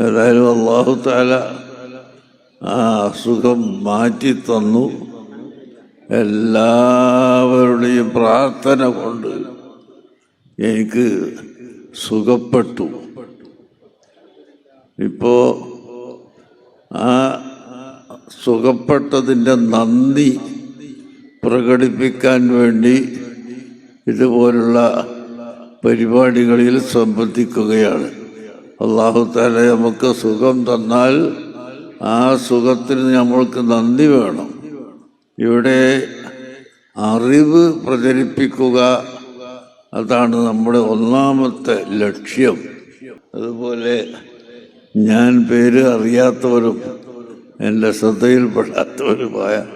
ഏതായാലും അള്ളാഹു താല ആ അസുഖം മാറ്റി തന്നു എല്ലാവരുടെയും പ്രാർത്ഥന കൊണ്ട് എനിക്ക് സുഖപ്പെട്ടു. ഇപ്പോ ആ സുഖപ്പെട്ടതിന്റെ നന്ദി പ്രകടിപ്പിക്കാൻ വേണ്ടി ഇതുപോലുള്ള പരിപാടികളിൽ സംബന്ധിക്കുകയാണ്. അള്ളാഹു താല നമുക്ക് സുഖം തന്നാൽ ആ സുഖത്തിന് നമ്മൾക്ക് നന്ദി വേണം. ഇവിടെ അറിവ് പ്രചരിപ്പിക്കുക അതാണ് നമ്മുടെ ഒന്നാമത്തെ ലക്ഷ്യം. അതുപോലെ ഞാൻ പേര് അറിയാത്തവരും എന്റെ ശ്രദ്ധയിൽപ്പെടാത്തവരുമായ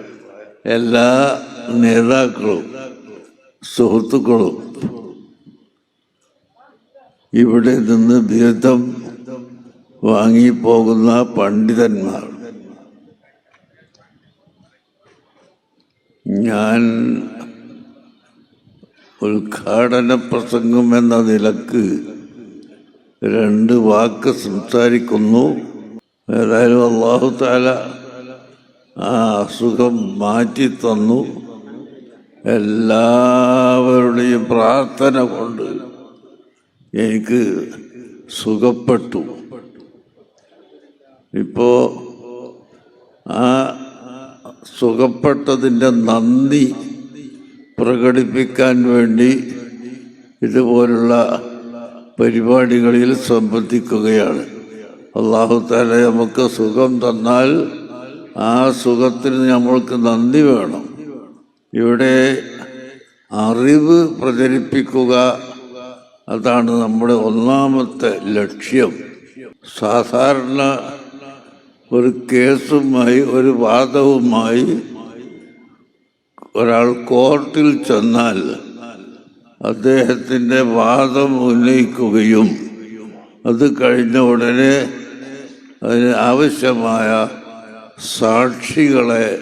എല്ലാ നേതാക്കളും സുഹൃത്തുക്കളും ഇവിടെ നിന്ന് ബിരുദം വാങ്ങിപ്പോകുന്ന പണ്ഡിതന്മാർ. ഞാൻ ഉദ്ഘാടന പ്രസംഗം എന്ന നിലയ്ക്ക് രണ്ട് വാക്ക് സംസാരിക്കുന്നു. ഏതായാലും അള്ളാഹു താല ആ അസുഖം മാറ്റി തന്നു എല്ലാവരുടെയും പ്രാർത്ഥന കൊണ്ട് എനിക്ക് സുഖപ്പെട്ടു. ഇപ്പോ ആ സുഖപ്പെട്ടതിന്റെ നന്ദി പ്രകടിപ്പിക്കാൻ വേണ്ടി ഇതുപോലുള്ള പരിപാടികളിൽ സംബന്ധിക്കുകയാണ്. അള്ളാഹു താല നമുക്ക് സുഖം തന്നാൽ ആ സുഖത്തിന് നമ്മൾക്ക് നന്ദി വേണം. ഇവിടെ അറിവ് പ്രചരിപ്പിക്കുക അതാണ് നമ്മുടെ ഒന്നാമത്തെ ലക്ഷ്യം. സാധാരണ ഒരു കേസുമായി ഒരു വാദവുമായി ഒരാൾ കോർട്ടിൽ ചെന്നാൽ അദ്ദേഹത്തിന്റെ വാദം ഉന്നയിക്കുകയും അത് കഴിഞ്ഞ ഉടനെ അതിന് ആവശ്യമായ സാക്ഷികളെ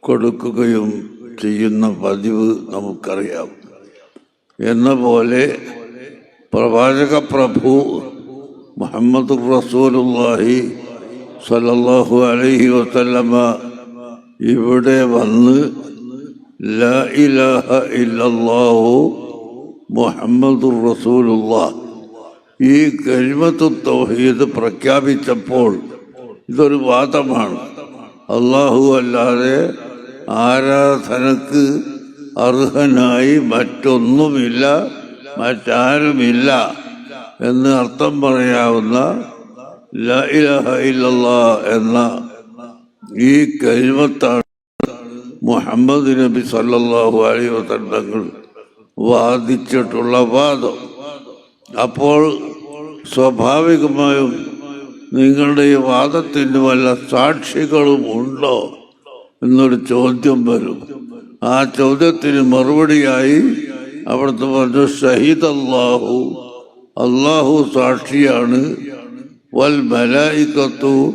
കൊടുക്കുകയും ചെയ്യുന്ന പതിവ് നമുക്കറിയാം. എന്ന പോലെ പ്രവാചക പ്രഭു മുഹമ്മദ് റസൂലുള്ളാഹി സല്ലല്ലാഹു അലൈഹി വസല്ലമ ഇവിടെ വന്ന് ലാ ഇലാഹ ഇല്ലല്ലാഹു മുഹമ്മദ് റസൂലുള്ളാഹ്. ഈ കരിമത്തു തൗഹീദ് പ്രഖ്യാപിച്ചപ്പോൾ ഇതൊരു വാദമാണ്. അള്ളാഹു അല്ലാതെ ആരാധനക്ക് അർഹനായി മറ്റൊന്നുമില്ല. മറ്റാരുമില്ല എന്ന് അർത്ഥം പറയാവുന്ന എന്ന ഈ കരിമത്താണ് മുഹമ്മദ് നബി സല്ലാഹു അലൈഹി വസല്ലം തങ്ങൾ വാദിച്ചിട്ടുള്ള വാദം. അപ്പോൾ സ്വാഭാവികമായും നിങ്ങളുടെ ഈ വാദത്തിന് വല്ല സാക്ഷികളും ഉണ്ടോ എന്നൊരു ചോദ്യം വരും. ആ ചോദ്യത്തിന് മറുപടിയായി അവിടുത്തെ പറഞ്ഞു ഷഹീദ് അള്ളാഹു അള്ളാഹു സാക്ഷിയാണ്. വൽ മലായിക്കത്തു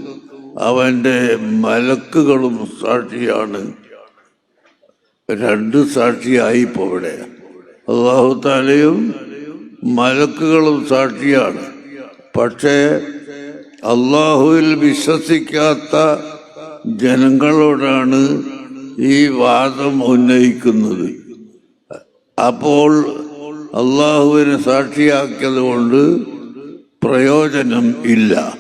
അവന്റെ മലക്കുകളും സാക്ഷിയാണ്. രണ്ട് സാക്ഷിയായി ഇപ്പോൾ ഇവിടെ. അള്ളാഹു താലയും മലക്കുകളും സാക്ഷിയാണ്. പക്ഷേ അള്ളാഹുവിൽ വിശ്വസിക്കാത്ത ജനങ്ങളോടാണ് ഈ വാദം ഉന്നയിക്കുന്നത്. അപ്പോൾ അള്ളാഹുവിനെ സാക്ഷിയാക്കിയത് കൊണ്ട് പ്രയോജനം ഇല്ല.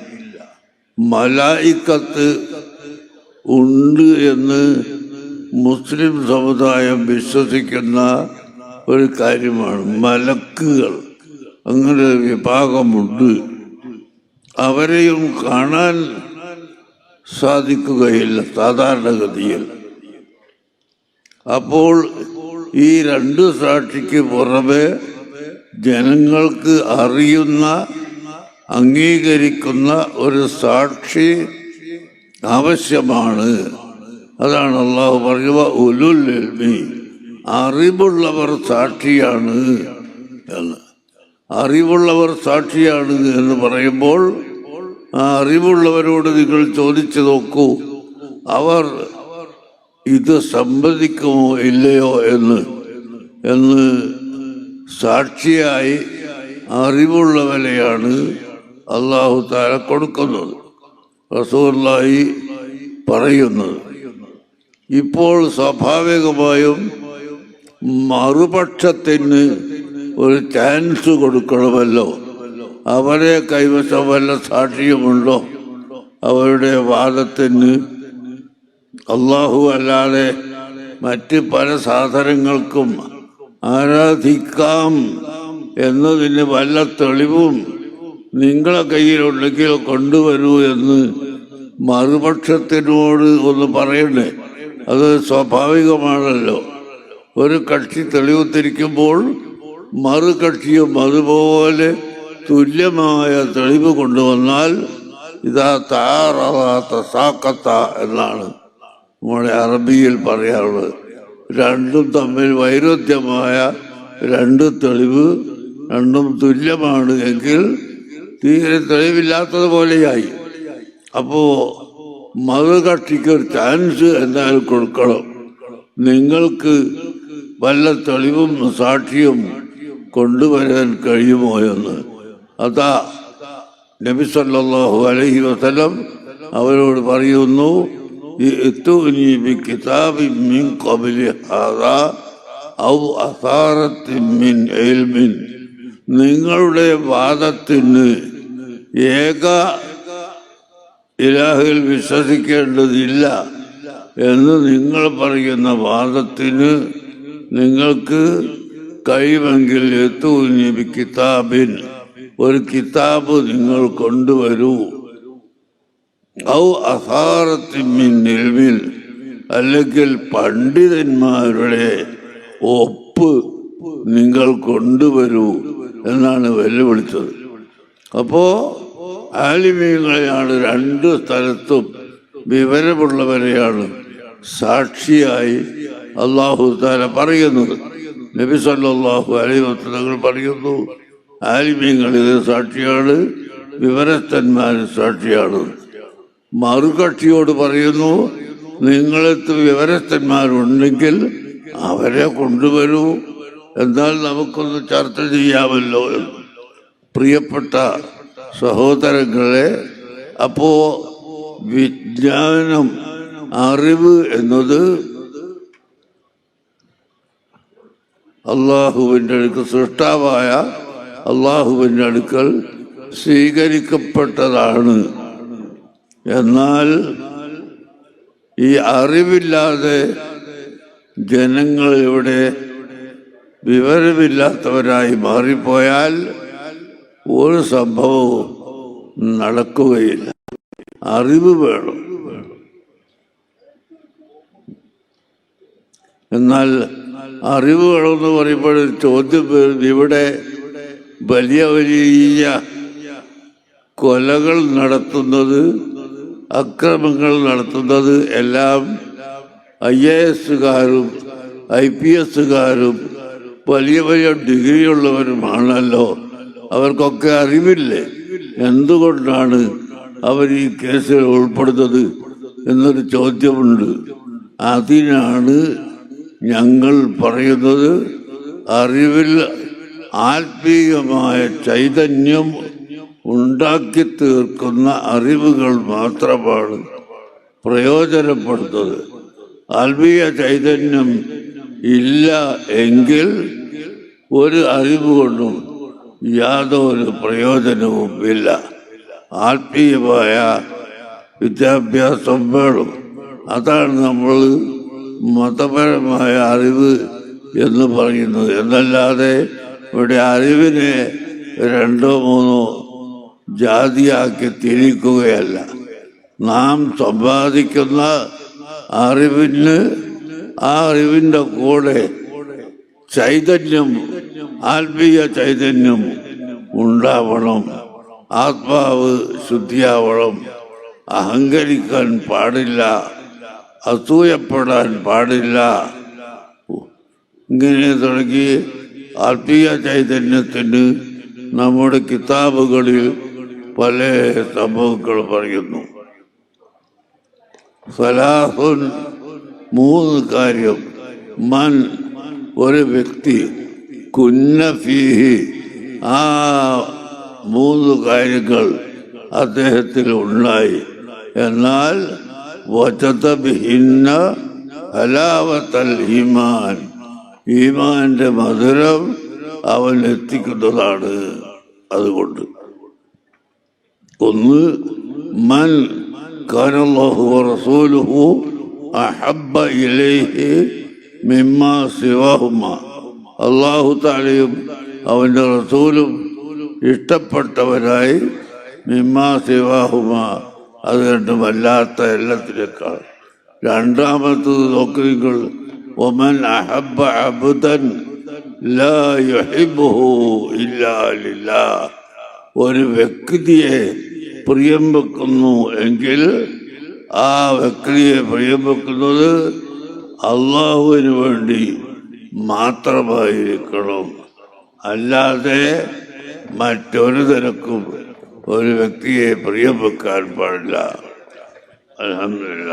മലായിക്കത്ത് ഉണ്ട് എന്ന് മുസ്ലിം സമുദായം വിശ്വസിക്കുന്ന ഒരു കാര്യമാണ്. മലക്കുകൾ. അങ്ങനെ വിഭാഗമുണ്ട്. അവരെയും കാണാൻ സാധിക്കുകയില്ല സാധാരണഗതിയിൽ. അപ്പോൾ ഈ രണ്ട് സാക്ഷിക്ക് പുറമെ ജനങ്ങൾക്ക് അറിയുന്ന അംഗീകരിക്കുന്ന ഒരു സാക്ഷി ആവശ്യമാണ്. അതാണ് അള്ളാഹു പറയുക ഉലുൽ അറിവുള്ളവർ സാക്ഷിയാണ് എന്ന്. അറിവുള്ളവർ സാക്ഷിയാണ് എന്ന് പറയുമ്പോൾ ആ അറിവുള്ളവരോട് നിങ്ങൾ ചോദിച്ചു നോക്കൂ. അവർ ഇത് സംബന്ധിക്കുമോ ഇല്ലയോ എന്ന് എന്ന് സാക്ഷിയായി അറിവുള്ളവരെയാണ് അള്ളാഹു താര കൊടുക്കുന്നത്. റസൂലായി പറയുന്നത്. ഇപ്പോൾ സ്വാഭാവികമായും മറുപക്ഷത്തിന് ഒരു ചാൻസ് കൊടുക്കണമല്ലോ. അവരെ കൈവശം വല്ല സാക്ഷിയുമുണ്ടോ? അവരുടെ വാദത്തിന് അള്ളാഹു അല്ലാതെ മറ്റ് പല സാധനങ്ങൾക്കും ആരാധിക്കാം എന്നതിന് വല്ല തെളിവും നിങ്ങളെ കയ്യിലുണ്ടെങ്കിൽ കൊണ്ടുവരൂ എന്ന് മറുപക്ഷത്തിനോട് ഒന്ന് പറയണ്ടേ? അത് സ്വാഭാവികമാണല്ലോ. ഒരു കക്ഷി തെളിവുത്തിരിക്കുമ്പോൾ മറുകക്ഷിയും അതുപോലെ തുല്യമായ തെളിവ് കൊണ്ടുവന്നാൽ ഇതാ താറാത്ത സാക്കത്ത എന്നാണ്. നമ്മുടെ അറബിയിൽ പറയാറുള്ളത്. രണ്ടും തമ്മിൽ വൈരുദ്ധ്യമായ രണ്ട് തെളിവ് രണ്ടും തുല്യമാണ് എങ്കിൽ തീരെ തെളിവില്ലാത്തതുപോലെയായി അപ്പോ മറുകക്ഷിക്ക് ഒരു ചാൻസ് എന്തായാലും കൊടുക്കണം. നിങ്ങൾക്ക് വല്ല തെളിവും സാക്ഷിയും കൊണ്ടുവരാൻ കഴിയുമോ എന്ന്. അതാ നബി സല്ലല്ലാഹു അലൈഹി വസല്ലം അവരോട് പറയുന്നു "ഇഅ്തൂനി بكتاب മിൻ قبل هذا ഔ അസാറത്തിൻ മിൻ ഇൽമിൻ നിങ്ങളുടെ വാദത്തിന് ഏക ഇലാഹിൽ വിശ്വസിക്കേണ്ടതില്ല എന്ന് നിങ്ങൾ പറയുന്ന വാദത്തിന് നിങ്ങൾക്ക് കഴിവെങ്കിൽ എത്തൂനി കിതാബിൻ ഒരു കിതാബ് നിങ്ങൾ കൊണ്ടുവരൂ. ഔ അസാറത്തിമിൻ നിൽമിൽ അല്ലെങ്കിൽ പണ്ഡിതന്മാരുടെ ഒപ്പ് നിങ്ങൾ കൊണ്ടുവരൂ എന്നാണ് വെല്ലുവിളിച്ചത്. അപ്പോ ആലിമീങ്ങളെയാണ് രണ്ട് സ്ഥലത്തും വിവരമുള്ളവരെയാണ് സാക്ഷിയായി അള്ളാഹു താല പറയുന്നത്. നബി അലൈഹി വസല്ലം പറയുന്നു ആലിമീങ്ങൾ ഇത് സാക്ഷിയാണ് വിവരത്തന്മാർ സാക്ഷിയാണ്. മറുകക്ഷിയോട് പറയുന്നു നിങ്ങളത്ത് വിവരസ്ഥന്മാരുണ്ടെങ്കിൽ അവരെ കൊണ്ടുവരൂ. എന്നാൽ നമുക്കൊന്ന് ചർച്ച ചെയ്യാമല്ലോ പ്രിയപ്പെട്ട സഹോദരങ്ങളെ അപ്പോ വിജ്ഞാനം അറിവ് എന്നത് അള്ളാഹുവിന്റെ അടുക്കൽ സൃഷ്ടാവായ അള്ളാഹുവിന്റെ അടുക്കൽ സ്വീകരിക്കപ്പെട്ടതാണ്. എന്നാൽ ഈ അറിവില്ലാതെ ജനങ്ങൾ ഇവിടെ വിവരമില്ലാത്തവരായി മാറിപ്പോയാൽ ഒരു സംഭവവും നടക്കുകയില്ല. അറിവ് വേണം. എന്നാൽ അറിവ് എന്ന് പറയുമ്പോൾ ചോദ്യം ഇവിടെ വലിയ വലിയ കൊലകൾ നടത്തുന്നത് അക്രമങ്ങൾ നടത്തുന്നത് എല്ലാം ഐ എ എസുകാരും ഐ പി എസുകാരും വലിയ വലിയ ഡിഗ്രി ഉള്ളവരുമാണല്ലോ അവർക്കൊക്കെ അറിവില്ലേ? എന്തുകൊണ്ടാണ് അവർ ഈ കേസിൽ ഉൾപ്പെടുന്നത് എന്നൊരു ചോദ്യമുണ്ട്. അതിനാണ് ഞങ്ങൾ പറയുന്നത് അറിവിൽ ആത്മീയമായ ചൈതന്യം ഉണ്ടാക്കി തീർക്കുന്ന അറിവുകൾ മാത്രമാണ് പ്രയോജനപ്പെടുന്നത്. ആത്മീയ ചൈതന്യം ഇല്ല എങ്കിൽ ഒരു അറിവ് കൊണ്ടും യാതൊരു പ്രയോജനവും ഇല്ല. ആത്മീയമായ വിദ്യാഭ്യാസം വേണം. അതാണ് നമ്മൾ മതപരമായ അറിവ് എന്ന് പറയുന്നത്. എന്നല്ലാതെ ഇവിടെ അറിവിനെ രണ്ടോ മൂന്നോ ജാതിയാക്കി തിരിക്കുകയല്ല. നാം സമ്പാദിക്കുന്ന അറിവിന് ആ അറിവിന്റെ കൂടെ ചൈതന്യം ആത്മീയ ചൈതന്യം ഉണ്ടാവണം. ആത്മാവ് ശുദ്ധിയാവണം. അഹങ്കരിക്കാൻ പാടില്ല. അസൂയപ്പെടാൻ പാടില്ല. ഇങ്ങനെ തുടങ്ങി ആത്മീയ ചൈതന്യത്തിന് നമ്മുടെ കിതാബുകളിൽ പല സംഭവങ്ങൾ പറയുന്നു. സലാഹുൻ മൂന്ന് കാര്യം. മൻ ഒരു വ്യക്തി കുന്നഫീഹി ആ മൂന്ന് കാര്യങ്ങൾ അദ്ദേഹത്തിൽ ഉണ്ടായി. എന്നാൽ വചത ബിഹിന്ന ഹലാവത്തൽ ഈമാൻ. ഈമാന്റെ മധുരം അവൻ എത്തിക്കുന്നതാണ് അതുകൊണ്ട്. ഒന്ന് മൻ റസൂലുഹു അഹബ്ബ ഇലൈഹി അള്ളാഹു താലയും അവന്റെ റസൂലും ഇഷ്ടപ്പെട്ടവരായി മിമ്മാ സിവാഹുമ. അത് രണ്ടും വല്ലാത്ത എല്ലാത്തിനേക്കാൾ രണ്ടാമത്തത് നിങ്ങൾ ഒമൻ അഹബ്ബ അബുദൻ ഒരു വ്യക്തിയെ പ്രിയം വെക്കുന്നു എങ്കിൽ ആ വ്യക്തിയെ പ്രിയം വെക്കുന്നത് അള്ളാഹുവിന് വേണ്ടി മാത്രമായിരിക്കണം. അല്ലാതെ മറ്റൊരു തരക്കും ഒരു വ്യക്തിയെ പ്രിയം വെക്കാൻ പാടില്ല. അലഹമില്ല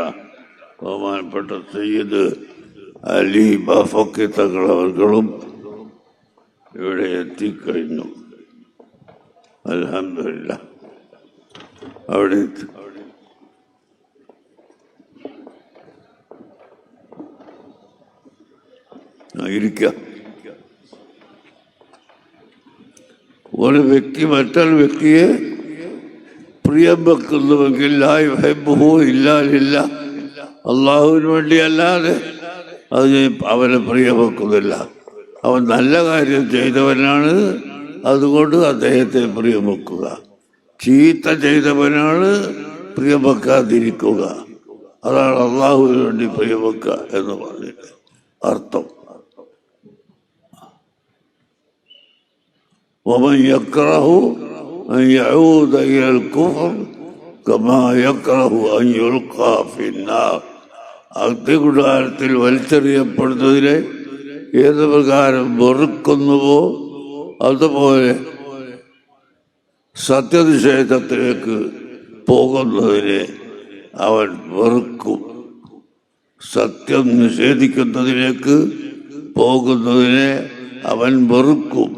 ബഹുമാനപ്പെട്ട സയ്യിദ് അലി ബാഫക്കി തങ്ങളവർകളും ഇവിടെ എത്തിക്കഴിഞ്ഞു. അലഹമില്ല അവിടെ ഒരു വ്യക്തി മറ്റൊരു വ്യക്തിയെ പ്രിയം വെക്കുന്നുവെങ്കിൽ ലായ് ഹെബുഹു ഇല്ലാലില്ല അള്ളാഹുവിന് വേണ്ടി അല്ലാതെ അത് അവനെ പ്രിയം വെക്കുന്നില്ല. അവൻ നല്ല കാര്യം ചെയ്തവനാണ്. അതുകൊണ്ട് അദ്ദേഹത്തെ പ്രിയം വെക്കുക. ചീത്ത ചെയ്തവനാണ് പ്രിയം വെക്കാതിരിക്കുക അതാണ് അള്ളാഹുവിന് വേണ്ടി പ്രിയം വെക്കുക എന്ന് പറഞ്ഞിട്ട് അർത്ഥം ومن يكره أن يعود إلى الكفر كما يكره أن يلقى في النار അഗ്നികുടാരത്തിൽ വലിച്ചെറിയപ്പെടുന്നതിനെ ഏത് പ്രകാരം വെറുക്കുന്നുവോ അതുപോലെ സത്യനിഷേധത്തിലേക്ക് പോകുന്നതിനെ അവൻ വെറുക്കും. സത്യം നിഷേധിക്കുന്നതിലേക്ക് പോകുന്നതിനെ അവൻ വെറുക്കും.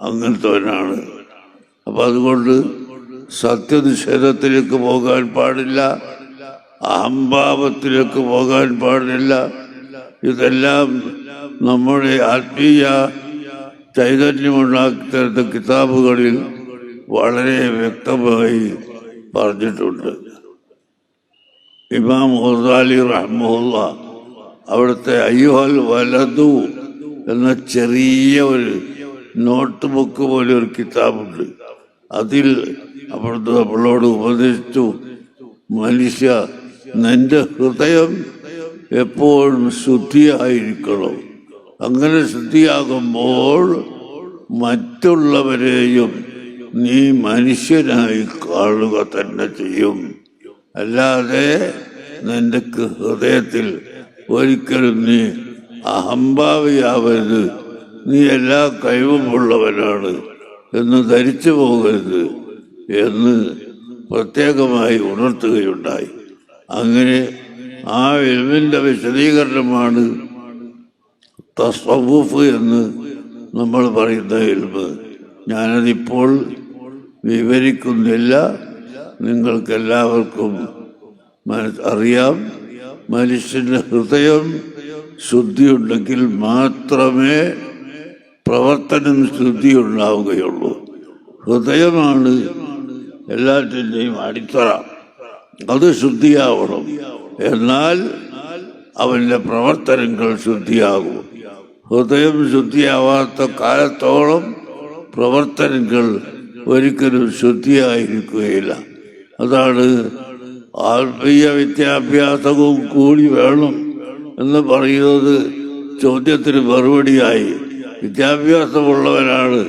അങ്ങനത്തവനാണ്. അപ്പം അതുകൊണ്ട് സത്യനിഷേധത്തിലേക്ക് പോകാൻ പാടില്ല അഹംഭാവത്തിലേക്ക് പോകാൻ പാടില്ല. ഇതെല്ലാം നമ്മുടെ ആത്മീയ ചൈതന്യമുണ്ടാക്കി തരുന്ന കിതാബുകളിൽ വളരെ വ്യക്തമായി പറഞ്ഞിട്ടുണ്ട്. ഇമാം ഹുസാലി റഹ്മുല്ല അവിടുത്തെ അയ്യുഹൽ വലതു എന്ന ചെറിയ ഒരു നോട്ട് ബുക്ക് പോലെ ഒരു കിതാബുണ്ട്. അതിൽ അവിടുത്തെ നമ്മളോട് ഉപദേശിച്ചു മനുഷ്യ നിന്റെ ഹൃദയം എപ്പോഴും ശുദ്ധിയായിരിക്കണം. അങ്ങനെ ശുദ്ധിയാകുമ്പോൾ മറ്റുള്ളവരെയും നീ മനുഷ്യനായി കാണുക തന്നെ ചെയ്യും. അല്ലാതെ നിന്റെ ഹൃദയത്തിൽ ഒരിക്കലും നീ അഹംഭാവിയാവരുത്. നീ എല്ലാ കഴിവുമുള്ളവനാണ് എന്ന് ധരിച്ചു പോകരുത് എന്ന് പ്രത്യേകമായി ഉണർത്തുകയുണ്ടായി. അങ്ങനെ ആ എൽമിന്റെ വിശദീകരണമാണ് തസ്വൂഫ് എന്ന് നമ്മൾ പറയുന്ന എൽമ്. ഞാനതിപ്പോൾ വിവരിക്കുന്നില്ല. നിങ്ങൾക്കെല്ലാവർക്കും അറിയാം. മനുഷ്യന്റെ ഹൃദയം ശുദ്ധിയുണ്ടെങ്കിൽ മാത്രമേ പ്രവർത്തനം ശുദ്ധി ഉണ്ടാവുകയുള്ളൂ ഹൃദയമാണ് എല്ലാറ്റിന്റെയും അടിത്തറ. അത് ശുദ്ധിയാവണം. എന്നാൽ അവന്റെ പ്രവർത്തനങ്ങൾ ശുദ്ധിയാകും. ഹൃദയം ശുദ്ധിയാവാത്ത കാലത്തോളം പ്രവർത്തനങ്ങൾ ഒരിക്കലും ശുദ്ധിയായിരിക്കുകയില്ല. അതാണ് ആത്മീയ വിദ്യാഭ്യാസവും കൂടി വേണം എന്ന് പറയുന്നത് ചോദ്യത്തിന് മറുപടിയായി. വിദ്യാഭ്യാസമുള്ളവരാണ്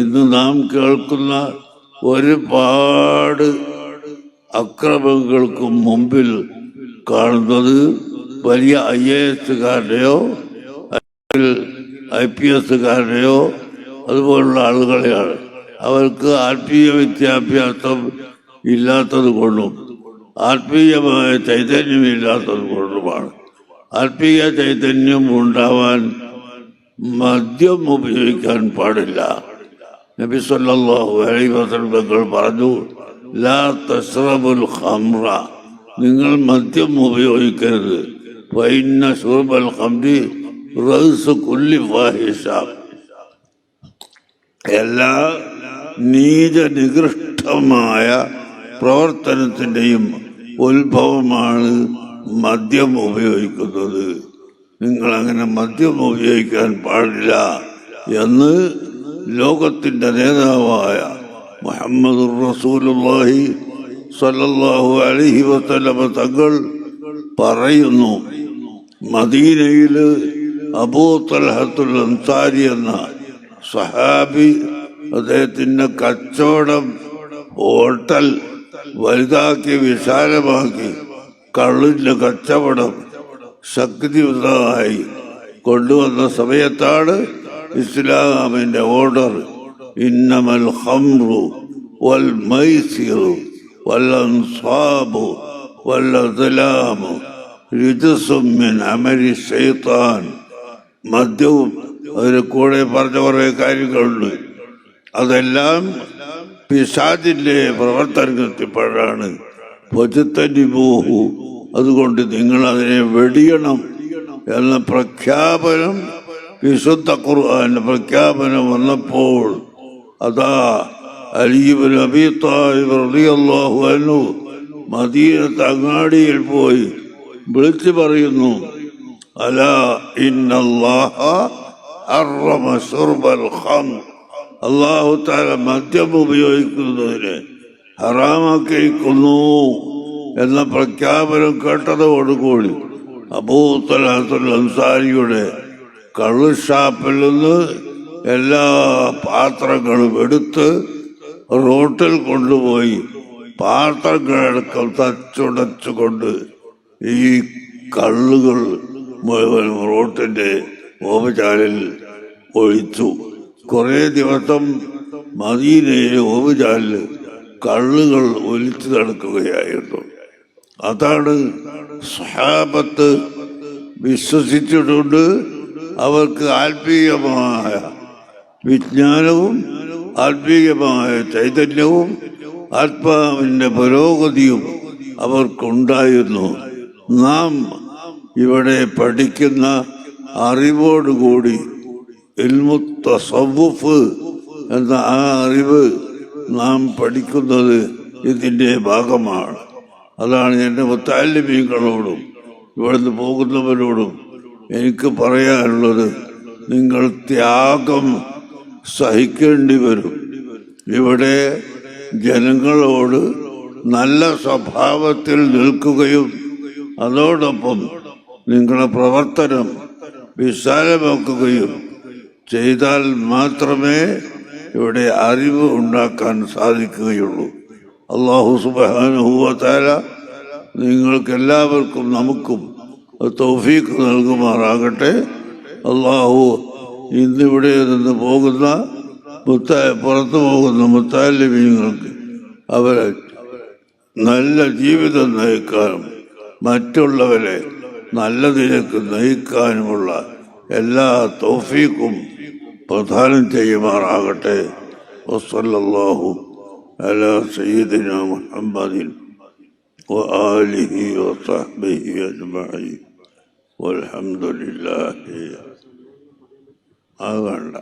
ഇന്ന് നാം കേൾക്കുന്ന ഒരുപാട് അക്രമങ്ങൾക്കും മുമ്പിൽ കാണുന്നത് വലിയ ഐ എ എസുകാരുടെയോ ഐ പി എസുകാരുടെയോ അതുപോലുള്ള ആളുകളെയാണ്. അവർക്ക് ആത്മീയ വിദ്യാഭ്യാസം ഇല്ലാത്തത് കൊണ്ടും ആത്മീയമായ ചൈതന്യമില്ലാത്തത് കൊണ്ടുമാണ്. ആത്മീയ ചൈതന്യം ഉണ്ടാവാൻ മദ്യം ഉപയോഗിക്കാൻ പാടില്ല. നബി സല്ലല്ലാഹു അലൈഹി വസല്ലം പറഞ്ഞു ലാ തസ്രബുൽ ഖംറ. നിങ്ങൾ മദ്യം ഉപയോഗിക്കരുത്. വൈന്ന ഷുർബൽ ഹംറി റൗസ് കുല്ലി ഫാഹിഷ. എല്ലാ നീചനികൃഷ്ടമായ പ്രവർത്തനത്തിന്റെയും ഉത്ഭവമാണ് മദ്യം ഉപയോഗിക്കുന്നത്. നിങ്ങൾ അങ്ങനെ മദ്യം ഉപയോഗിക്കാൻ പാടില്ല എന്ന് ലോകത്തിന്റെ നേതാവായ മുഹമ്മദ് റസൂലുള്ളാഹി സല്ലല്ലാഹു അലഹി വസല്ലമ തങ്ങൾ പറയുന്നു മദീനയിൽ അബൂ തൽഹത്തുൽ അൻസാരി എന്ന സഹാബി അദ്ദേഹത്തിന്റെ കച്ചവടം ഹോട്ടൽ വലുതാക്കി വിശാലമാക്കി കള്ളിന്റെ കച്ചവടം ശക്തിയുതമായി കൊണ്ടുവന്ന സമയത്താണ് ഇസ്ലാമിന്റെ ഓർഡർ. ഇന്നമൽ ഹംറു വൽ മൈസിറു വൽ അൻസാബു വൽ അമലി ശൈത്താൻ. മദ്യവും അതിന് കൂടെ പറഞ്ഞ കുറേ കാര്യങ്ങളുണ്ട്. അതെല്ലാം പിശാദിന്റെ പ്രവർത്തനത്തിൽപ്പെടാണ്. പൊതുത്തനിമോഹു അതുകൊണ്ട് നിങ്ങൾ അതിനെ വെടിയണം എന്ന പ്രഖ്യാപനം വിശുദ്ധ ഖുർആന്റെ പ്രഖ്യാപനം വന്നപ്പോൾ അതാ അലീബ് നബി താലിബ് റളിയല്ലാഹു അൻഹു മദീനത്ത് പോയി വിളിച്ചു പറയുന്നു അലാ ഇന്നല്ലാഹ ഹറമ ശുർബൽ ഖംർ അള്ളാഹു താല മദ്യം ഉപയോഗിക്കുന്നതിന് ഹറാമാക്കിയിരിക്കുന്നു എന്ന പ്രഖ്യാപനം കേട്ടതോടുകൂടി അബൂത്തലഹത്തുൽ അൻസാരിയുടെ കള്ളുഷാപ്പിൽ നിന്ന് എല്ലാ പാത്രങ്ങളും എടുത്ത് റോട്ടിൽ കൊണ്ടുപോയി പാത്രങ്ങളടക്കം തച്ചുടച്ചുകൊണ്ട് ഈ കള്ളുകൾ മുഴുവൻ റോട്ടിന്റെ ഓപചാലിൽ ഒഴിച്ചു. കുറേ ദിവസം മദീനയിലെ ഓപചാലിൽ കള്ളുകൾ ഒലിച്ചു നടക്കുകയായിരുന്നു. അതാണ് സ്വഹാബത്ത് വിശ്വസിച്ചിട്ടുണ്ട് അവർക്ക് ആത്മീയമായ വിജ്ഞാനവും ആത്മീയമായ ചൈതന്യവും ആത്മാവിന്റെ പുരോഗതിയും അവർക്കുണ്ടായിരുന്നു. നാം ഇവിടെ പഠിക്കുന്ന അറിവോടുകൂടി ഇൽമുത്തസവുഫ് എന്ന ആ അറിവ് നാം പഠിക്കുന്നത് ഇതിന്റെ ഭാഗമാണ്. അതാണ് എന്റെ മുത്താലിമീങ്ങളോടും ഇവിടുന്ന് പോകുന്നവരോടും എനിക്ക് പറയാനുള്ളത് നിങ്ങൾ ത്യാഗം സഹിക്കേണ്ടി വരും. ഇവിടെ ജനങ്ങളോട് നല്ല സ്വഭാവത്തിൽ നിൽക്കുകയും അതോടൊപ്പം നിങ്ങളുടെ പ്രവർത്തനം വിശാലമാക്കുകയും ചെയ്താൽ മാത്രമേ ഇവിടെ അറിവ് ഉണ്ടാക്കാൻ സാധിക്കുകയുള്ളൂ. അള്ളാഹു സുബാനുഹൂവത്താല നിങ്ങൾക്കെല്ലാവർക്കും നമുക്കും തൗഫീഖ് നൽകുമാറാകട്ടെ. അള്ളാഹു ഇന്നിവിടെ നിന്ന് പോകുന്ന മുത്ത പുറത്തു പോകുന്ന മുത്താലിമീങ്ങൾക്ക് അവരെ നല്ല ജീവിതം നയിക്കാനും മറ്റുള്ളവരെ നല്ലതിലേക്ക് നയിക്കാനുമുള്ള എല്ലാ തൗഫീഖും പ്രദാനം ചെയ്യുമാറാകട്ടെ വസല്ലല്ലാഹു അലാ സയ്യിദിന മുഹമ്മദിൻ وآله وصحبه أجمعين والحمد لله ആ വേണ്ട